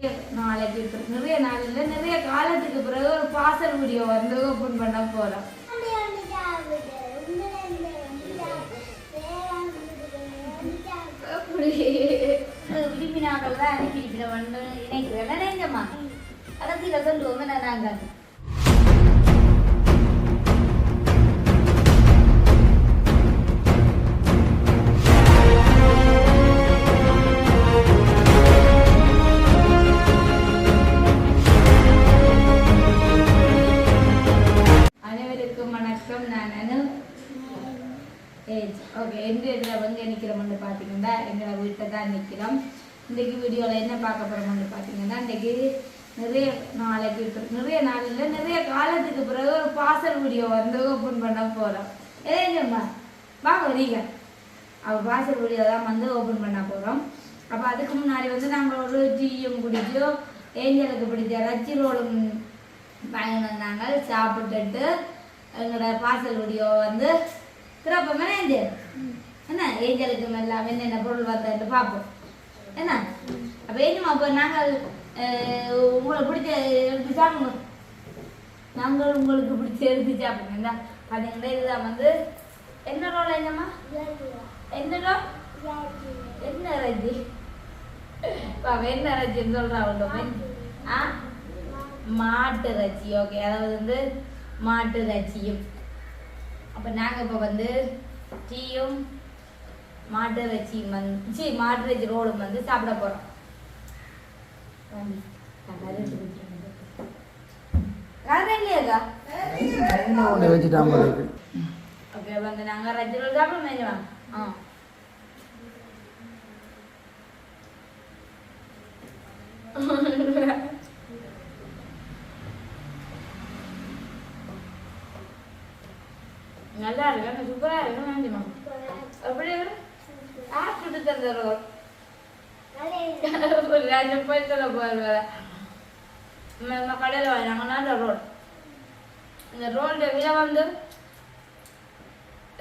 நாளைக்கு இப்ப நிறைய நாள் இல்லை நிறைய காலத்துக்கு பிறகு ஒரு பார்சல் வீடியோ வந்து ஓப்பன் பண்ண போகிறோம் அப்படி விரும்பினாக்கள் தான் வந்து நினைக்கிறேன் நினைஞ்சம்மா கடைசியில் சொல்லுவோம் என்ன நாங்கள் எந்த ஓகே எங்க வந்து நிற்கிறோம்னு பார்த்தீங்கன்னா எங்களை வீட்டில் தான் நிற்கிறோம் இன்றைக்கு வீடியோவில் என்ன பார்க்க போகிறோம்னு பார்த்தீங்கன்னா இன்றைக்கி நிறைய நாளைக்கு நிறைய நாள் இல்லை நிறைய காலத்துக்கு பிறகு ஒரு பார்சல் வீடியோ வந்து ஓப்பன் பண்ண போகிறோம் ஏங்கம்மா வாங்க வரீங்க அவள் பார்சல் வீடியோ தான் வந்து ஓப்பன் பண்ண போகிறோம் அப்போ அதுக்கு முன்னாடி வந்து நாங்கள் ஒரு டீயும் குடிச்சோம் ஏஞ்சலுக்கு பிடிச்ச ரச்சி ரோலும் வாங்கினாங்க சாப்பிட்டுட்டு எங்களோட பார்சல் வீடியோ வந்து திறப்போமே ஏஞ்சல் என்ன ஏஞ்சலுக்கு எல்லாம் என்னென்ன பொருள் வந்தது பார்ப்போம் என்ன அப்போ ஏஞ்சுமா அப்போ நாங்கள் உங்களுக்கு பிடிச்ச எடுத்து சாப்பிடுங்க நாங்கள் உங்களுக்கு பிடிச்ச எடுத்து சாப்பிடுங்க இந்த பார்த்தீங்கன்னா இதுதான் வந்து என்ன ரோல் என்னம்மா என்ன ரோல் என்ன ரஜி பாப்பா என்ன ரஜின்னு சொல்றா அவங்க ஆ மாட்டு இறைச்சி ஓகே அதாவது வந்து மாட்டு இறைச்சியும் அப்போ நாங்கள் இப்போ வந்து டீயும் மாட்டு இறைச்சியும் வந்து சி மாட்டு இறைச்சி ரோலும் வந்து சாப்பிட போகிறோம் ஓகே வந்து நாங்கள் ரோல் சாப்பிட மேஜமா ஆ. நல்லா இருக்கு சூப்பரா இருக்கு மேஜமா அப்படியே ஆப்பிட்டு தந்த ரோல் ராஜன் போய் சொல்ல போகிற நம்ம கடையில் வாங்கினாங்க. நல்ல ரோல் இந்த ரோல்ட விலை வந்து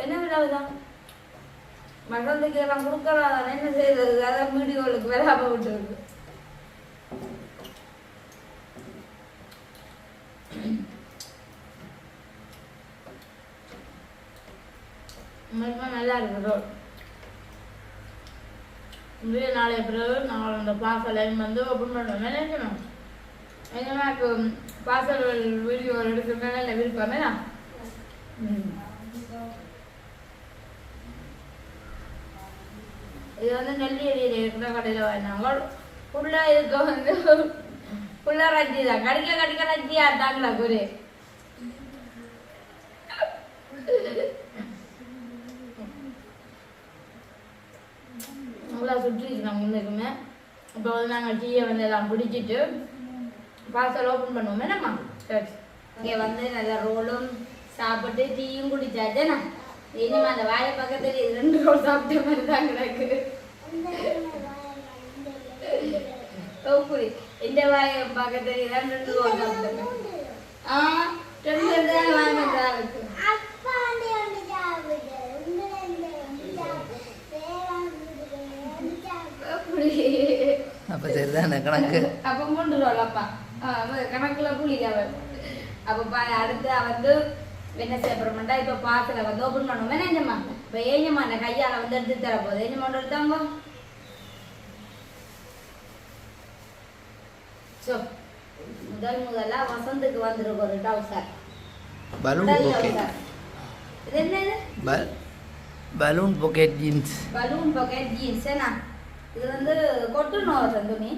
என்ன விலை தான் மகந்துக்கு எல்லாம் கொடுக்கறாதான் என்ன செய்யறது அதான் வீடியோவுக்கு விளாம விட்டுருக்கு. உண்மைக்குமே நல்லா இருக்கு ரோல் இதே நாளைய பிறகு நாங்கள் அந்த பார்சலையும் வந்து ஓப்பன் பண்ணுவோம் நினைக்கணும். எங்கன்னா இப்போ பார்சல் வீடியோ எடுக்கணும்னா இல்லை விருப்பமே ம். இது வந்து நெல்லி நெல்லியடியில் இருக்கிற கடையில் வாங்கினாங்க. ஃபுல்லாக இருக்க வந்து ஃபுல்லாக ரஜ்ஜி தான். கடிக்க கடிக்க ரஜ்ஜி இருந்தாங்களா குரு? நல்லா சுற்றிருக்கிறோம் முன்னுக்குமே இப்போ வந்து நாங்கள் டீயை வந்து எல்லாம் பிடிச்சிட்டு பார்சல் ஓப்பன் பண்ணுவோம் என்னம்மா? சரி இங்கே வந்து நல்லா ரோலும் சாப்பிட்டு டீயும் குடிச்சாச்சேண்ணா இனிமே அந்த வாயை பக்கத்தில் ரெண்டு ரோல் சாப்பிட்ட மாதிரி தான் கிடக்கு. இந்த வாயை பக்கத்துல தான் ரெண்டு ரோல் சாப்பிட்டேன் ஆ ரெண்டு ரெண்டு தான் வாங்கிட்டு இருக்கு அப்படி அப்ப சரிதான் கணக்கு அப்ப மூன்று அவ கணக்குல கூலி அவன் அப்ப பா அடுத்து வந்து என்ன செய்யப்படுறோம்டா இப்ப பாத்துல வந்து ஓபன் பண்ணுவோம் ஏஞ்சம்மா இப்ப ஏஞ்சம்மா அந்த கையால வந்து எடுத்து தர போகுது ஏஞ்சம்மா எடுத்தாங்க சோ முதல் முதலா வசந்துக்கு வந்திருக்கு ஒரு டவுசர் பலூன் பாக்கெட் இது என்ன இது balloon pocket jeans balloon pocket jeans என்ன இது வந்து வசந்த் துணி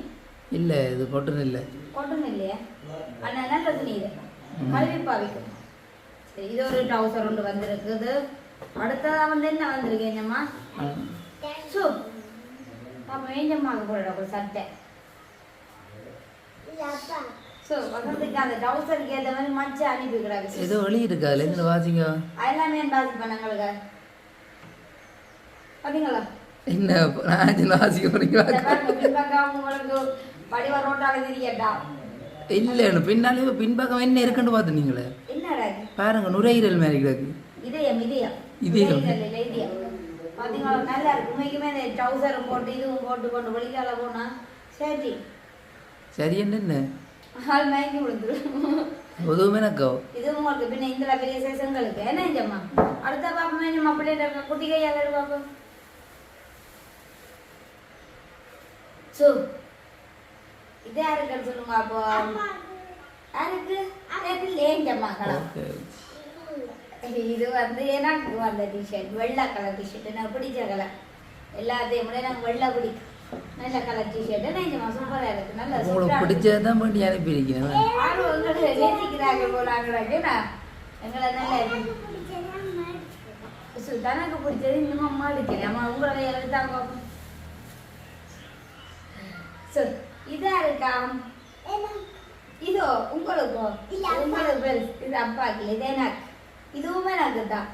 இல்லை இது கொட்டன் இல்லை. கொட்டணும் இல்லையா. அண்ணா நல்ல துணி இது? கழுவி பாவிக்கும் சரி இது ஒரு டவுசர் ஒன்று வந்திருக்குது. அடுத்ததா வந்து என்ன வந்திருக்கு என்னம்மா சு. அப்போ ஏஞ்சம்மாவுக்கு போடுற ஒரு சட்டை. ஸோ வசந்துக்கு அந்த டவுசருக்கு ஏற்ற மாதிரி மச்சு அனுப்பிக்கிறாங்க ஏதோ வெளியே இருக்கா இருந்து வாசிங்க. எல்லாமே பாசி பண்ணங்களுக்கு பார்த்தீங்களா என்ன தெரியட்டா இல்லைன்னு பின்னாலே பின்பக்கம் என்ன இருக்குன்னு பார்த்து நீங்களே? பாருங்க நுரையீரல் மாதிரி கிடக்கு. இதயம் இதயம். இல்ல, நல்லா இருக்கு. உண்மைக்குமே இந்த ட்ரௌசரும் போட்டு இதுவும் போட்டு கொண்டு வெளிக்கால போனா. சரி. சரி என்ன ஆள் மயங்கி விழுந்துடும் உதவும் எனக்கோ? இது உங்களுக்கு பின்ன இந்த பெரிய சேஷங்களுக்கு. என்ன செஞ்சம்மா அடுத்த பாப்போம் பிள்ளைங்க குட்டி கையால் பாப்போம். சோ. இது யாருக்குன்னு சொல்லுங்க அப்போ? யாருக்கு ஓகே. இது வந்து டிஷர்ட் வெள்ளை கலர் டிஷர்ட் எனக்கு பிடிச்ச கலர் எல்லாத்தையும் வெள்ளை பிடிக்கும் நல்ல கலர் டிஷர்ட் நெஞ்சமா சூப்பராக இருக்கு. நல்ல உங்களுக்கு சூப்பராக பிடிச்சது தான் பண்ணி அனுப்பியிருக்கிறேன் யாரும் உங்களை நேசிக்கிறாங்க போறாங்க நான் எங்களை நல்ல சு- தனக்கு பிடிச்சது இன்னும் அம்மா அம்மா உங்களோட எழுத்தாங்க சொல் இதா இருக்கா? இதோ உங்களுக்கோ? உங்களுக்கு. இது அப்பாக்கு இது எனக்கு. இதுவுமே எனக்கு தான்.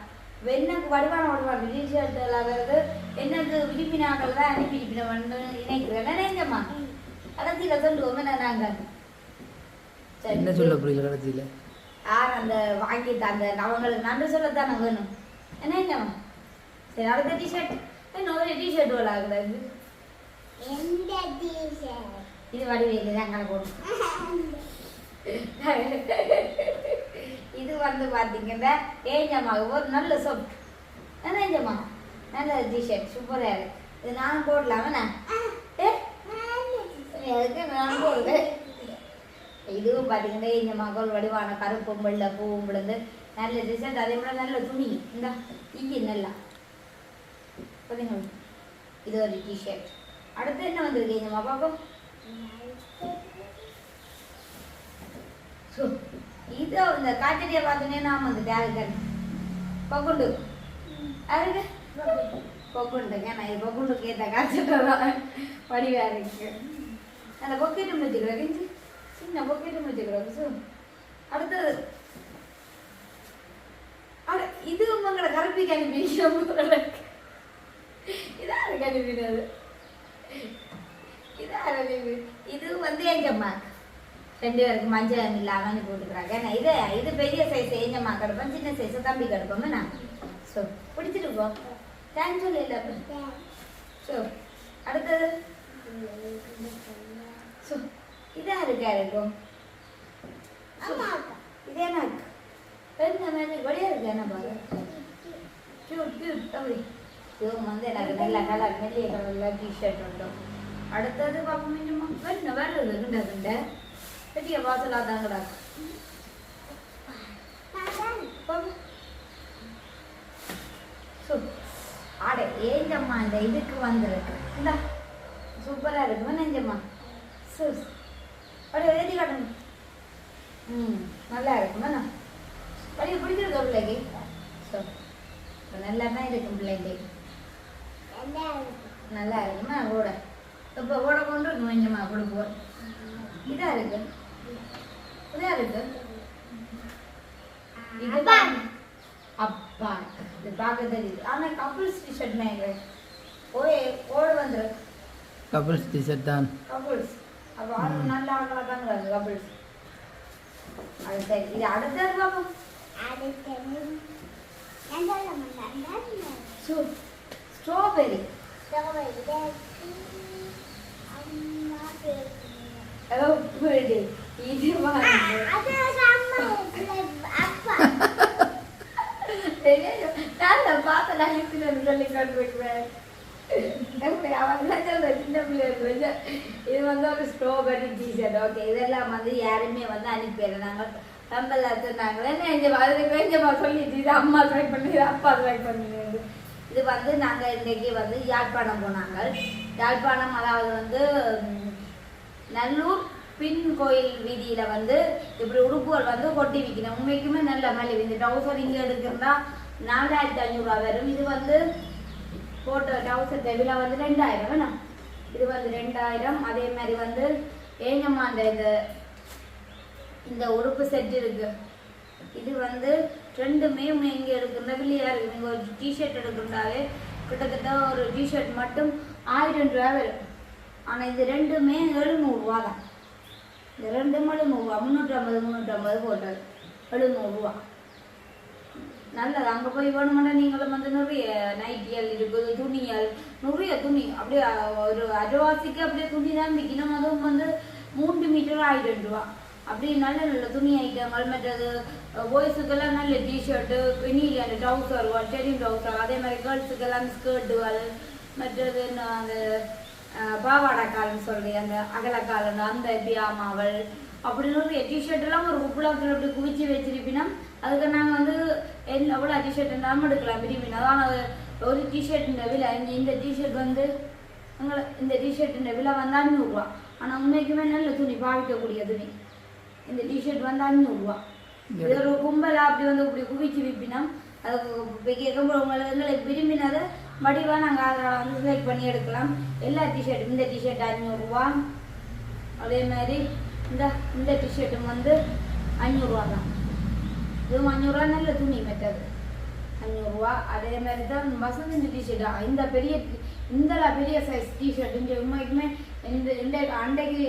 எனக்கு வடிவான வடிவான டிஷர்ட் எல்லாம் வருது எனக்கு விரும்பினாக்கள் தான் அனுப்பி வந்து நினைக்கிறேன் நினைஞ்சம்மா கடைசியில் சொல்லுவோமே. நாங்கள் என்ன சொல்ல புரியல கடைசியில்? யார் அந்த வாங்கி அந்த அவங்களுக்கு நன்றி சொல்லத்தானே வேணும். என்ன என்னம்மா சரி அடுத்த டிஷர்ட் இன்னொரு டிஷர்ட் விளாடுறது இது வடிவேலு தான் இது வந்து பார்த்தீங்கன்னா ஏஞ்சம்மா ஒரு நல்ல சொப் என்ன ஏஞ்சம்மா? நல்ல டிஷர்ட் சூப்பராக இருக்கு. இது நானும் போடலாமா அதுக்கு நான் போடுவேன் இதுவும் பார்த்தீங்கன்னா இந்த மகள் வடிவான கருப்பும் வெள்ளை பூவும் விழுந்து நல்ல டிசைன் அதே போல நல்ல துணி. இந்த இங்கே நல்லா. பார்த்தீங்களா இது ஒரு டிஷர்ட் அடுத்து என்ன வந்திருக்கு? இந்த பாப்போம் சு, இது இந்த காய்ச்சடியை பார்த்தோன்னே நான் வந்துட்டு யாருக்கு பொக்குண்டு. யாருக்கு? பொக்குண்டுங்க நான் இது பொக்குண்டுக்கு ஏற்ற காய்ச்சல் வடிவா இருக்கு அந்த பொக்கெட்டும் வச்சுக்கிறேன் சின்ன பொக்கெட்டு வச்சுக்கிறேன் சு. அடுத்தது. அட இது உங்களை கருப்பிக்கு அனுப்பி இதான் அனுப்பினது இதான் இது வந்து அம்மா. ரெண்டு பேருக்கு மஞ்சள் இல்லாம அனுப்பி விட்டுக்கிறாங்க ஏன்னா இது இது பெரிய சைஸ் அம்மா கிடப்போம் சின்ன சைஸ் தம்பி கிடப்போம் நான் ஸோ பிடிச்சிட்டு போ. தேங்க்ஸ் சொல்லி இல்லை. ஸோ அடுத்தது. ஸோ இதா இருக்கா இருக்கும்? இது இருக்கு என்ன மாதிரி கொடியா இருக்கு என்ன பாரு? கியூட் கியூட் அப்படி இவங்க வந்து எனக்கு நல்ல கலர் மெல்லிய கலரில் டிஷர்ட் உண்டும் இன்னும் என்ன வருது கிண்ட கிண்ட பெரிய வாசலாக தாங்கடா ஸோ ஆட ஏஞ்சம்மா இந்த இதுக்கு வந்திருக்கு இந்தா சூப்பராக இருக்குமா நெஞ்சம்மா ஸோ அப்படியே எழுதி காட்டுங்க ம் நல்லா இருக்குமா அப்படியே பிடிச்சிருக்க பிள்ளைக்கு ஸோ நல்லா தான் இருக்கும் பிள்ளைக்கு நல்லா இருக்குமா ஓட இப்போ ஓட கொண்டு கொஞ்சமா கொடுப்போம் இதா இருக்கு. இதா இருக்கு. அப்பா இது பார்க்க தெரியுது. ஆனால் கப்புள்ஸ் டிஷர்ட் நினைக்கிறேன் ஓய் ஓட வந்துரு கபிள்ஸ் டிஷர்ட் தான். கப்புள்ஸ் அப்போ அது நல்ல ஆளாக தாங்கிறாங்க கப்புள்ஸ் அது சரி. இது அடுத்தது பார்ப்போம். ஸோ ஸ்ட்ராபெரி எப்படி இது நான் சொல்லி கொண்டிருக்கிறேன் சின்ன இது வந்து ஒரு ஸ்ட்ராபெரி டீஷர்ட் ஓகே இதெல்லாம் வந்து யாருமே வந்து அனுப்பிடல நாங்கள் நம்மள சொன்னாங்களே கொஞ்சம் அதில் கொஞ்சமா சொல்லிட்டு இது அம்மா ட்ரை பண்ணி அப்பா ட்ரை பண்ணி இது வந்து நாங்கள் இன்றைக்கி வந்து யாழ்ப்பாணம் போனாங்க. யாழ்ப்பாணம் அதாவது வந்து நல்லூர் பின் கோயில் வீதியில் வந்து இப்படி உடுப்புகள் வந்து கொட்டி விற்கணும் உண்மைக்குமே நல்ல மலிவு இந்த டவுசர் இங்கே எடுக்கிறதா நாலாயிரத்தி ஐநூறுரூவா வரும். இது வந்து போட்ட டவுசர் விலை வந்து ரெண்டாயிரம். வேணாம் இது வந்து ரெண்டாயிரம். அதே மாதிரி வந்து ஏங்கம்மா அந்த இந்த இந்த உடுப்பு செட் இருக்கு. இது வந்து ரெண்டுமே இங்கே எடுக்கிற விலையா இருக்குது நீங்கள் ஒரு டிஷர்ட் எடுக்கிறதாலே கிட்டத்தட்ட ஒரு டிஷர்ட் மட்டும் ஆயிரம் ரூபா வரும். ஆனால் இது ரெண்டுமே எழுநூறுவா தான். இந்த ரெண்டும் எழுநூறுவா முந்நூற்றம்பது முந்நூற்றம்பது போட்டது. எழுநூறுவா நல்லது அங்கே போய் வேணுமென்னா நீங்களும் வந்து நிறைய நைட்டியல் இருக்குது துணியல் நிறைய துணி. அப்படியே ஒரு அரைவாசிக்கு அப்படியே துணி தான் விற்கணும். அதுவும் வந்து மூன்று மீட்டர் ஆயிரம் ரூபா அப்படி நல்ல நல்ல துணி ஐட்டங்கள் மற்றது பாய்ஸுக்கெல்லாம் நல்ல டிஷர்ட்டு அந்த ட்ரௌசர் டெரிங் ட்ரௌசர் அதே மாதிரி கேர்ள்ஸுக்கெல்லாம் ஸ்கர்ட்டுகள் மற்றது நான் அந்த அஹ், சொல்கிறேன் சொல்லி அந்த அகலக்காலன் அந்த பியாமாவல் அப்படின்னு ஒரு டிஷர்ட் எல்லாம் ஒரு குப்புளத்தில் அப்படி குவிச்சு வச்சிருப்பினா அதுக்கு நாங்கள் வந்து என்ன எவ்வளோ டிஷர்ட் இருந்தாலும் எடுக்கலாம் விரும்பினா. அதான் அது ஒரு டிஷர்ட்டின் விலை இந்த இந்த டிஷர்ட் வந்து எங்களை இந்த டிஷர்ட்டின் விலை வந்து அஞ்சூறுரூவா ஆனால் உண்மைக்குமே நல்ல துணி பாவிக்கக்கூடிய துணி. இந்த டிஷர்ட் வந்து அஞ்சூறுரூவா இது ஒரு கும்பலா அப்படி வந்து இப்படி குவிச்சு விற்பினா அது கேட்கும்போது உங்களுக்கு எங்களுக்கு விரும்பினதை மடிவாக நாங்கள் அதில் வந்து செலக்ட் பண்ணி எடுக்கலாம். எல்லா டிஷர்ட்டும் இந்த டிஷர்ட் அஞ்சூறுரூவா அதே மாதிரி இந்த இந்த டிஷர்ட்டும் வந்து அஞ்சூறுரூவா தான். இதுவும் அஞ்சூறுரூவா நல்ல துணி மெத்தது. அஞ்சூறுரூவா அதே மாதிரி தான் வசந்த் டிஷர்ட் இந்த பெரிய இந்த பெரிய சைஸ் டிஷர்ட் இங்கே உண்மைக்குமே இந்த இந்த அண்டைக்கு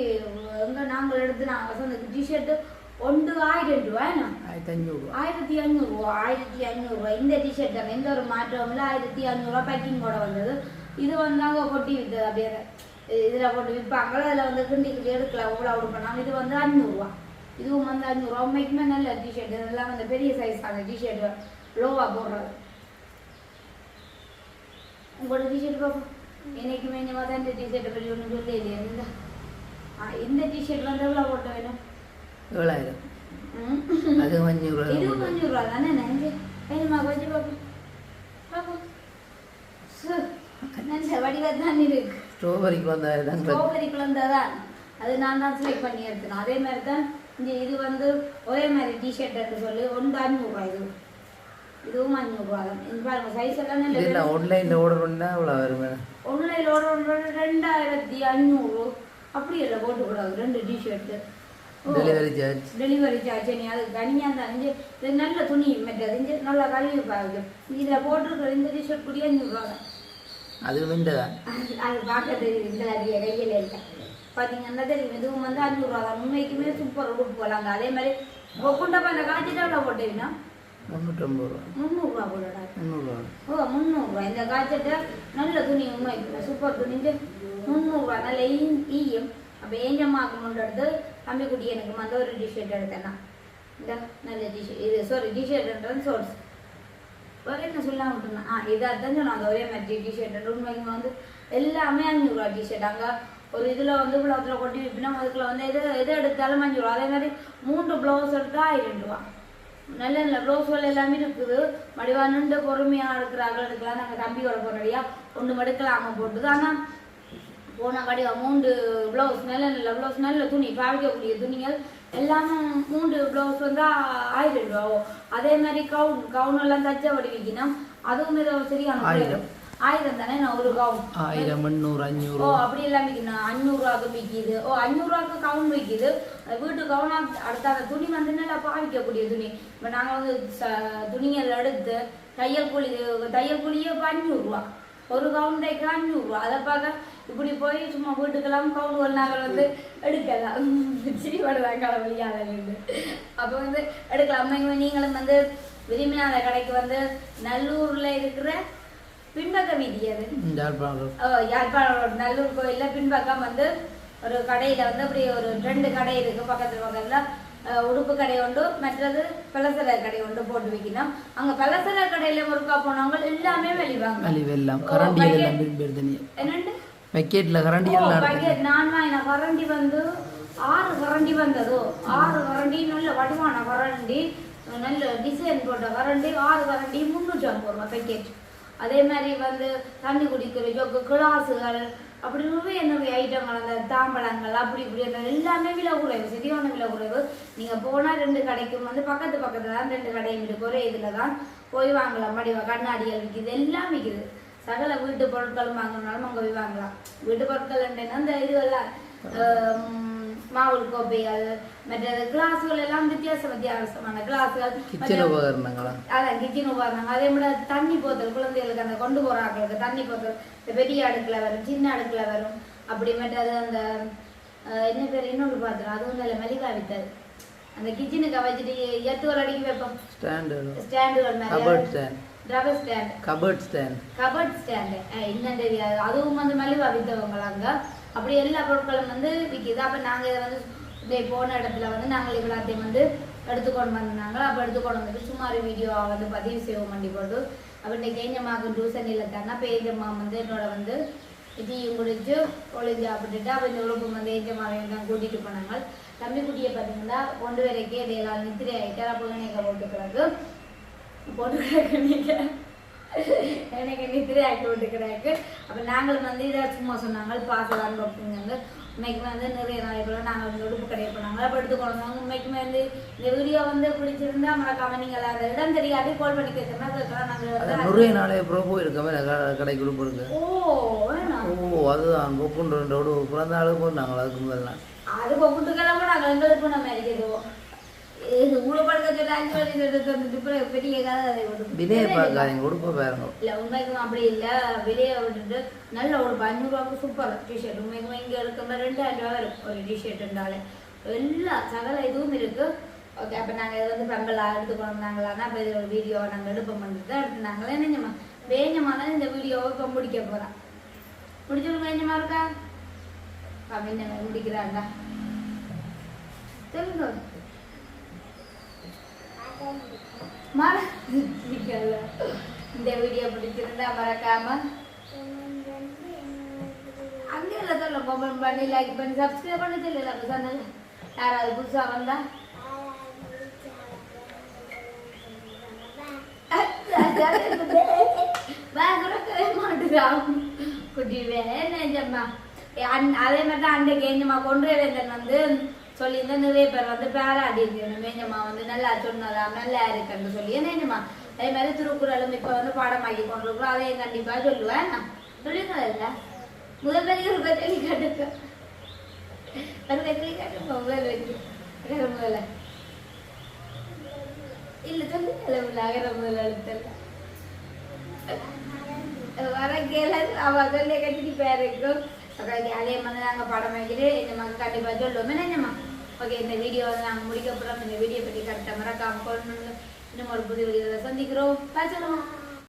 எங்கே நாங்கள் எடுத்து நாங்கள் வசந்த் டிஷர்ட்டு ஒன்று ஆயிரம் ரூபா என்ன ஆயிரத்தி அஞ்சூறு ரூபா ஆயிரத்தி அஞ்சூறுரூவா ஆயிரத்தி அஞ்சூறுரூவா இந்த டிஷர்ட் தானே எந்த ஒரு மாற்றமும் இல்லை ஆயிரத்தி அஞ்சூறுரூவா பேக்கிங் கூட வந்தது இது வந்து அங்கே கொட்டி வித்தது அப்படியே இதில் போட்டு விற்பாங்களோ அதில் வந்து கிண்டி கிண்டி எடுக்கலாம் இவ்வளோ அவ்வளோ பண்ணாமல் இது வந்து அஞ்சூறுரூவா இதுவும் வந்து அஞ்சூறுரூவா உண்மைக்குமே நல்ல டிஷர்ட் இதெல்லாம் வந்து பெரிய சைஸான டிஷர்ட் லோவாக போடுறது உங்களோட டிஷர்ட் பார்ப்போம் என்னைக்குமே இந்த மாதிரி இந்த டிஷர்ட்டை பற்றி ஒன்றும் சொல்லி இல்லையா இந்த ஆ, இந்த டிஷர்ட் வந்து எவ்வளோ போட்ட வேணும் ஏழாயிரம் அது அஞ்சூறு ரூபா தான். அஞ்சு ரூபா தானே நல்ல வடிவம் தான் ஸ்ட்ராபெரி அது நான் தான் செலக்ட் பண்ணி எடுத்தேன் அதே மாதிரி தான் இந்த இது வந்து ஒரே மாதிரி டிஷர்ட் எடுத்து சொல்லி ஒன்று அஞ்சூறுரூவா இது இதுவும் அஞ்சூறுரூவா தான் பாருங்க சைஸ் எல்லாம் இதெல்லாம் ஆன்லைனில் ஆர்டர் பண்ணால் அவ்வளோ வரும் மேடம் ஒன்லைனோட ஒன்று ரெண்டாயிரத்தி அஞ்சூறு அப்படி இல்லை போட்டுக்கூடாது ரெண்டு T-shirt delivery charge delivery charge நீ அது தனியாக தான் இங்கே இது நல்ல துணி மெட்டது இங்கே நல்லா கழுவி பாருங்க. இதில் போட்டிருக்கிற இந்த டிஷர்ட் கூடிய அஞ்சூறுரூவா தான் அது மிண்ட தான் அது பார்க்க இந்த நிறைய கையில் இல்லை பார்த்தீங்கன்னா தெரியும் இதுவும் வந்து அஞ்சூறுரூவா தான். உண்மைக்குமே சூப்பர் உடுப்பு போகலாங்க அதே மாதிரி கொக்குண்டப்பா அந்த காய்ச்சிட்டு எவ்வளோ போட்டீங்கன்னா? முந்நூற்றம்பது ரூபா. முந்நூறுரூவா போடடா முந்நூறுரூவா ஓ முந்நூறுரூவா இந்த காய்ச்சட்டை நல்ல துணி உண்மைக்குமே சூப்பர் துணிஞ்சு முந்நூறுரூவா நல்ல ஈயம் அப்போ ஏஞ்சம்மாக்கு முண்டு எடுத்து தம்பிக்குட்டி எனக்கு வந்து ஒரு டிஷர்ட் எடுத்தேன்னா. இந்த நல்ல டிஷர்ட் இது சாரி டிஷர்ட்ன்றது சோர்ஸ் வேறு என்ன சொல்லாம விட்டுருந்தேன்? ஆ இதாக தான் சொன்னாங்க. ஒரே மாதிரி டிஷர்ட் உண்மைங்க வந்து எல்லாமே அஞ்சூறுரூவா டிஷர்ட் அங்கே ஒரு இதில் வந்து இவ்வளோத்தில் கொட்டி விற்பினா அதுக்குள்ள வந்து எது எது எடுத்தாலும் அஞ்சு ரூபா அதே மாதிரி மூன்று ப்ளவுஸ் எடுத்தால் ஆயிரம் ரூபா. நல்ல நல்ல ப்ளவுஸ்கள் எல்லாமே இருக்குது. மடிவா நின்று பொறுமையாக எடுக்கிறார்கள். எடுக்கலாம் நாங்கள் தம்பியோட போனடியா ஒன்று மடுக்கலாம போட்டுது. ஆனால் போன கடையா மூன்று ப்ளவுஸ் நல்ல நல்ல ப்ளவுஸ் நல்ல துணி பாவிக்கக்கூடிய துணிகள் எல்லாமே மூன்று ப்ளவுஸ் வந்து ஆயிரம் ரூபாவோ? அதே மாதிரி கவுன் கவுன் எல்லாம் தச்ச வடிவிக்கணும் அதுவும் ஏதோ சரியான ஆயிரம். தானே நான் ஒரு கவுன் ஆயிரம் எண்ணூறு அஞ்சூறு ஓ அப்படி எல்லாம் விற்கணும் அஞ்சூறுவாக்கு விற்கிது ஓ அஞ்சூறுவாக்கு கவுன் விற்கிது வீட்டு கவுனா அடுத்த அந்த துணி வந்து நல்லா பாவிக்கக்கூடிய துணி? இப்போ நாங்கள் வந்து துணிகள் எடுத்து தையல் கூலி தையல் கூலியே இப்போ அஞ்சூறுரூவா ஒரு கவுன் தைக்க அஞ்சூறுரூவா அதை பார்க்க இப்படி போய் சும்மா வீட்டுக்கெல்லாம் கவுன் நாங்கள் வந்து எடுக்கலாம். சிரி கடவுளியாக இருந்து அப்போ வந்து எடுக்கலாம். நீங்களும் வந்து விரும்பின அந்த கடைக்கு வந்து நல்லூரில் இருக்கிற பின்பக்க வீதி அது யாழ்ப்பாணம். நல்லூர் கோயில்ல பின்பக்கம் வந்து ஒரு கடையில வந்து அப்படி ஒரு ரெண்டு கடை இருக்கு. பக்கத்துல பக்கத்துல உடுப்பு கடை உண்டு மற்றது பலசர கடை உண்டு போட்டு வைக்கணும். அங்க பலசர கடையில ஒருக்கா போனவங்க எல்லாமே வெளிவாங்க. மலிவு எல்லாம் packet- எல்லாம் என்னண்டு? பக்கெட்டில் கரண்டி எல்லாம் நான் வாங்கின கரண்டி வந்து ஆறு கரண்டி வந்ததோ. ஆறு கரண்டி நல்ல வடிவான கரண்டி. நல்ல டிசைன் போட்ட கரண்டி ஆறு கரண்டி முந்நூற்றி ஐம்பது ரூபா பேக்கெட் அதே மாதிரி வந்து தண்ணி குடிக்கிற ஜொக்கு கிளாஸுகள் அப்படி நிறைய நிறைய ஐட்டங்கள் அந்த தாம்பழங்கள் அப்படி இப்படி அந்த எல்லாமே விலை குறைவு சரியான விலை குறைவு நீங்கள் போனால் ரெண்டு கடைக்கும் வந்து பக்கத்து பக்கத்துல தான் ரெண்டு கடையும் இருக்கு. ஒரே இதில் தான் போய் வாங்கலாம். மடிவா கண்ணாடிகள் விற்கிது எல்லாம் விற்கிது சகல வீட்டு பொருட்கள் வாங்கினாலும் அங்கே போய் வாங்கலாம். வீட்டு பொருட்கள் என்னன்னா அந்த இதுவெல்லாம் மாவுள் கோப்பைகள் மற்ற கிளாஸுகள் எல்லாம் வித்தியாச வித்தியாசமான கிளாஸுகள் கிச்சன் உபகரணங்களா? அதான் கிச்சன் உபகரணம் அதே விட தண்ணி போத்தல் குழந்தைகளுக்கு அந்த கொண்டு போற ஆட்களுக்கு தண்ணி போத்தல். இந்த பெரிய அடுக்கில் வரும் சின்ன அடுக்கில் வரும். அப்படி மற்றது அந்த என்ன பேர் இன்னொன்று பாத்திரம் அதுவும் நல்ல மலிவா வித்தது அந்த கிச்சனுக்கு வச்சுட்டு எத்துவல் அடிக்கி வைப்போம். ஸ்டாண்டு ஸ்டாண்டுகள் கபர்ட் நிறைய stand ரவர் stand cupboard stand cupboard stand அதுவும் வந்து மலிவா வித்தவங்களாங்க அப்படி எல்லா பொருட்களும் வந்து விற்கிது அப்போ நாங்கள் இதை வந்து இப்படி போன இடத்துல வந்து நாங்கள் இவ்வளோத்தையும் வந்து எடுத்துக்கொண்டு வந்தாங்க அப்போ எடுத்துக்கொண்டு வந்துட்டு சும்மா ஒரு வீடியோவை வந்து பதிவு செய்வோம் வண்டி போட்டு. அப்போ இன்னைக்கு ஏஞ்சம்மாவுக்கு டியூசன் இல்லை தானே அப்போ ஏஞ்சம்மா வந்து என்னோட வந்து டீயும் குடிச்சு ஒளிஞ்சு சாப்பிட்டுட்டு அப்போ இந்த உழப்பு வந்து ஏஞ்சம்மாவையும் தான் கூட்டிகிட்டு போனாங்க. தம்பி குட்டியை பார்த்தீங்கன்னா கொண்டு வரைக்கே இதையெல்லாம் நித்திரை ஆகிட்டு அப்போ நீக்க போட்டு கிடக்கு. போட்டு கிடக்கு நீங்கள் எனக்கு நித்திரை ஆக்கி விட்டுக்கிறாக்கு அப்போ நாங்களும் வந்து இதை சும்மா சொன்னாங்க பார்க்கலாம் பார்ப்பீங்க உண்மைக்குமே வந்து நிறைய நாளைக்குள்ள நாங்கள் வந்து உடுப்பு கடையை போனாங்க அப்போ எடுத்துக்கொண்டாங்க உண்மைக்குமே வந்து இந்த வீடியோ வந்து பிடிச்சிருந்தா மறக்காம நீங்கள் அந்த இடம் தெரியாட்டி கால் பண்ணி கேட்கறனா கேட்கலாம் நாங்கள் நிறைய நாளே அப்புறம் போயிருக்கோமே கடைக்கு உடுப்பு இருக்கு ஓ அதுதான். கொப்புன்றோட பிறந்த ஆளுக்கு போனாங்களா அதுக்கு முதல்ல அது கொண்டுக்கெல்லாம் நாங்கள் எங்களுக்கு நம்ம இருக்கிறோம் விலையை பார்க்காதீங்க உடுப்பை பாருங்க. இல்ல உண்மைக்கும் அப்படி இல்ல. வெளியே விட்டுட்டு நல்ல ஒரு அஞ்சூறுவாக்கு சூப்பர் டிஷர்ட் உண்மைக்கும் இங்க இருக்கிற ரெண்டாயிரம் ரூபா வரும் ஒரு டிஷர்ட் இருந்தாலே எல்லா சகல இதுவும் இருக்கு. ஓகே அப்ப நாங்க இதை வந்து பெம்பலா எடுத்துக்கணும் நாங்களானா அப்ப இது ஒரு வீடியோ நாங்க எடுப்போம் பண்ணிட்டு நாங்களே இந்த வீடியோவை இப்போ முடிக்க வேஞ்சமா இருக்கா? அப்படின்னு முடிக்கிறாண்டா இந்த வீடியோ பிடிச்சிருந்தா மறக்காம அங்கே இல்லை சொல்ல கமெண்ட் பண்ணி லைக் பண்ணி சப்ஸ்கிரைப் பண்ண தெரியல நம்ம சேனல் யாராவது புதுசா வந்தா குட்டி வேணேஜம்மா அதே மாதிரி தான் அன்றைக்கு ஏஞ்சம்மா கொண்டு வேந்தன் வந்து சொல்லியிருந்தேன் நிறைய பேர் வந்து பேராடி இருக்கணும் வேஞ்சம்மா வந்து நல்லா சொன்னதாம் நல்லா இருக்குன்னு சொல்லி. ஏஞ்சம்மா அதே மாதிரி திருக்குறளும் இப்போ வந்து பாடமாக்கி கொண்டிருக்கிறோம். அதையும் கண்டிப்பாக சொல்லுவேன் சொல்லியிருந்ததில்ல முதல் வரி ஒரு ஒரு சொல்லி காட்டுப்பா முதல் வரி அகர முதல்ல இல்ல அகர முதல்ல எழுத்தல்ல வர கேள அவ சொல்லி கட்டிட்டு பேருக்கும் அதே மாதிரி நாங்கள் படம் வைக்கிட்டு இந்த மாதிரி கண்டிப்பாக சொல்லுவோம். என்னம்மா ஓகே இந்த வீடியோ நாங்கள் முடிக்க போகிறோம் இந்த வீடியோ பற்றி கரெக்டாக மறக்காமல் இன்னும் ஒரு புது வீடியோவில் சந்திக்கிறோம். பேசலாம்